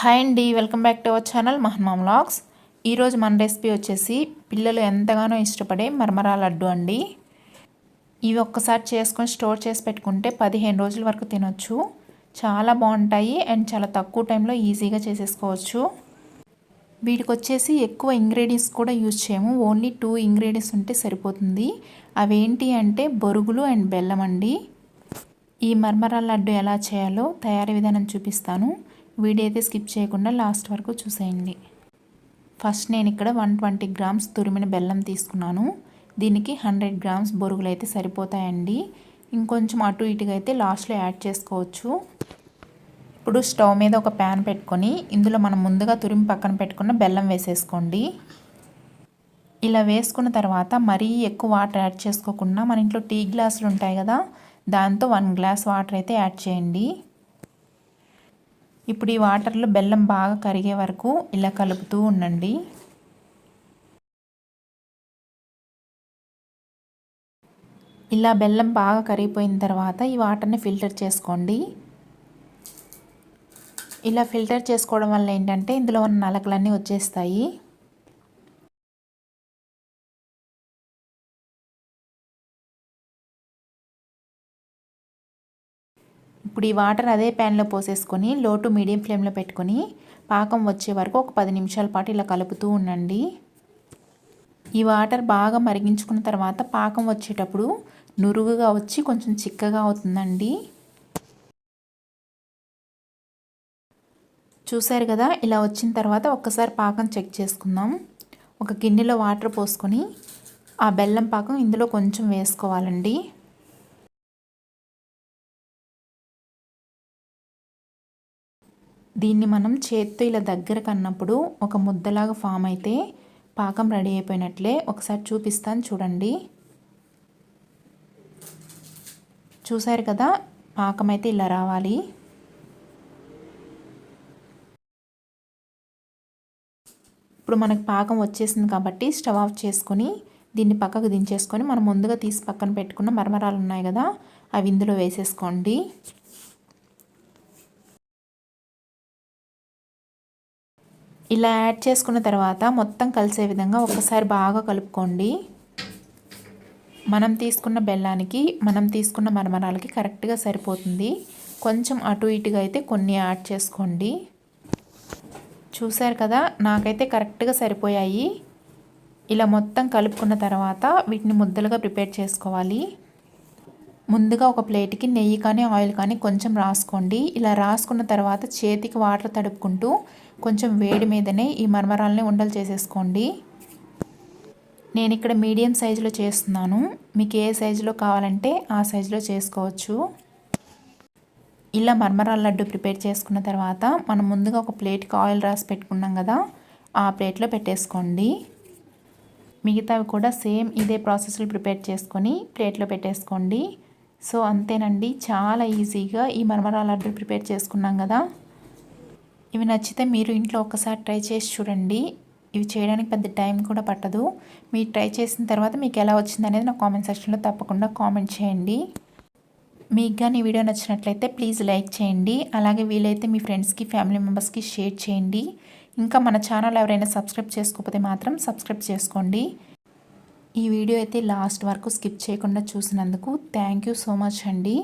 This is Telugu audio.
హాయ్ అండి welcome back to our channel మహన్మా vlogs ఈరోజు మన రెసిపీ వచ్చేసి పిల్లలు ఎంతగానో ఇష్టపడే మరమరా లడ్డు అండి. ఇవి ఒక్కసారి చేసుకొని స్టోర్ చేసి పెట్టుకుంటే పదిహేను రోజుల వరకు తినొచ్చు. చాలా బాగుంటాయి అండ్ చాలా తక్కువ టైంలో ఈజీగా చేసేసుకోవచ్చు. వీటికి వచ్చేసి ఎక్కువ ఇంగ్రీడియంట్స్ కూడా యూజ్ చేయము. ఓన్లీ టూ ఇంగ్రీడియంట్స్ ఉంటే సరిపోతుంది. అవేంటి అంటే బొరుగులు అండ్ బెల్లం అండి. ఈ మర్మరా లడ్డు ఎలా చేయాలో తయారీ విధానం చూపిస్తాను. వీడియో అయితే స్కిప్ చేయకుండా లాస్ట్ వరకు చూసేయండి. ఫస్ట్ నేను ఇక్కడ వన్ ట్వంటీ గ్రామ్స్ తురిమిన బెల్లం తీసుకున్నాను. దీనికి హండ్రెడ్ గ్రామ్స్ బొరుగులు అయితే సరిపోతాయండి. ఇంకొంచెం అటు ఇటుగా అయితే లాస్ట్లో యాడ్ చేసుకోవచ్చు. ఇప్పుడు స్టవ్ మీద ఒక ప్యాన్ పెట్టుకొని ఇందులో మనం ముందుగా తురిమి పక్కన పెట్టుకున్న బెల్లం వేసేసుకోండి. ఇలా వేసుకున్న తర్వాత మరీ ఎక్కువ వాటర్ యాడ్ చేసుకోకుండా మన ఇంట్లో టీ గ్లాసులు ఉంటాయి కదా దాంతో వన్ గ్లాస్ వాటర్ అయితే యాడ్ చేయండి. ఇప్పుడు ఈ వాటర్లో బెల్లం బాగా కరిగే వరకు ఇలా కలుపుతూ ఉండండి. ఇలా బెల్లం బాగా కరిగిపోయిన తర్వాత ఈ వాటర్ని ఫిల్టర్ చేసుకోండి. ఇలా ఫిల్టర్ చేసుకోవడం వల్ల ఏంటంటే ఇందులో ఉన్న నలకలన్నీ వచ్చేస్తాయి. ఇప్పుడు ఈ వాటర్ అదే ప్యాన్లో పోసేసుకొని లో టు మీడియం ఫ్లేమ్లో పెట్టుకొని పాకం వచ్చే వరకు ఒక పది నిమిషాల పాటు ఇలా కలుపుతూ ఉండండి. ఈ వాటర్ బాగా మరిగించుకున్న తర్వాత పాకం వచ్చేటప్పుడు నురుగుగా వచ్చి కొంచెం చిక్కగా అవుతుందండి. చూసారు కదా ఇలా వచ్చిన తర్వాత ఒక్కసారి పాకం చెక్ చేసుకుందాం. ఒక గిన్నెలో వాటర్ పోసుకొని ఆ బెల్లం పాకం ఇందులో కొంచెం వేసుకోవాలండి. దీన్ని మనం చేత్తో ఇలా దగ్గర కన్నప్పుడు ఒక ముద్దలాగా ఫామ్ అయితే పాకం రెడీ అయిపోయినట్లే ఒకసారి చూపిస్తాను చూడండి. చూసారు కదా? పాకం అయితే ఇలా రావాలి. ఇప్పుడు మనకు పాకం వచ్చేసింది కాబట్టి స్టవ్ ఆఫ్ చేసుకొని దీన్ని పక్కకు దించేసుకొని మనం ముందుగా తీసి పక్కన పెట్టుకున్న మరమరాలు ఉన్నాయి కదా? అవి ఇందులో వేసేసుకోండి. ఇలా యాడ్ చేసుకున్న తర్వాత మొత్తం కలిసే విధంగా ఒకసారి బాగా కలుపుకోండి. మనం తీసుకున్న బెల్లానికి మనం తీసుకున్న మరమరాలకి కరెక్ట్గా సరిపోతుంది. కొంచెం అటు ఇటుగా అయితే కొన్ని యాడ్ చేసుకోండి. చూసారు కదా నాకైతే కరెక్ట్గా సరిపోయాయి. ఇలా మొత్తం కలుపుకున్న తర్వాత వీటిని ముద్దలుగా ప్రిపేర్ చేసుకోవాలి. ముందుగా ఒక ప్లేట్కి నెయ్యి కానీ ఆయిల్ కానీ కొంచెం రాసుకోండి. ఇలా రాసుకున్న తర్వాత చేతికి వాటర్ తడుపుకుంటూ కొంచెం వేడి మీదనే ఈ మర్మరాలని ఉండలు చేసేసుకోండి. నేను ఇక్కడ మీడియం సైజులో చేస్తున్నాను. మీకు ఏ సైజులో కావాలంటే ఆ సైజులో చేసుకోవచ్చు. ఇలా మర్మరాల లడ్డు ప్రిపేర్ చేసుకున్న తర్వాత మనం ముందుగా ఒక ప్లేట్కి ఆయిల్ రాసి పెట్టుకున్నాం కదా ఆ ప్లేట్లో పెట్టేసుకోండి. మిగతావి కూడా సేమ్ ఇదే ప్రాసెస్లో ప్రిపేర్ చేసుకొని ప్లేట్లో పెట్టేసుకోండి. సో అంతేనండి. చాలా ఈజీగా ఈ మరమరాల లడ్డు ప్రిపేర్ చేసుకున్నాం కదా. ఇవి నచ్చితే మీరు ఇంట్లో ఒకసారి ట్రై చేసి చూడండి. ఇవి చేయడానికి పెద్ద టైం కూడా పట్టదు. మీరు ట్రై చేసిన తర్వాత మీకు ఎలా వచ్చింది అనేది నా కామెంట్ సెక్షన్లో తప్పకుండా కామెంట్ చేయండి. మీకు కానీ వీడియో నచ్చినట్లయితే ప్లీజ్ లైక్ చేయండి. అలాగే వీలైతే మీ ఫ్రెండ్స్కి ఫ్యామిలీ మెంబర్స్కి షేర్ చేయండి. ఇంకా మన ఛానల్ ఎవరైనా సబ్స్క్రైబ్ చేసుకోకపోతే మాత్రం సబ్స్క్రైబ్ చేసుకోండి. ఈ వీడియో అయితే లాస్ట్ వరకు స్కిప్ చేయకుండా చూసినందుకు థ్యాంక్ యూ సో మచ్ అండి.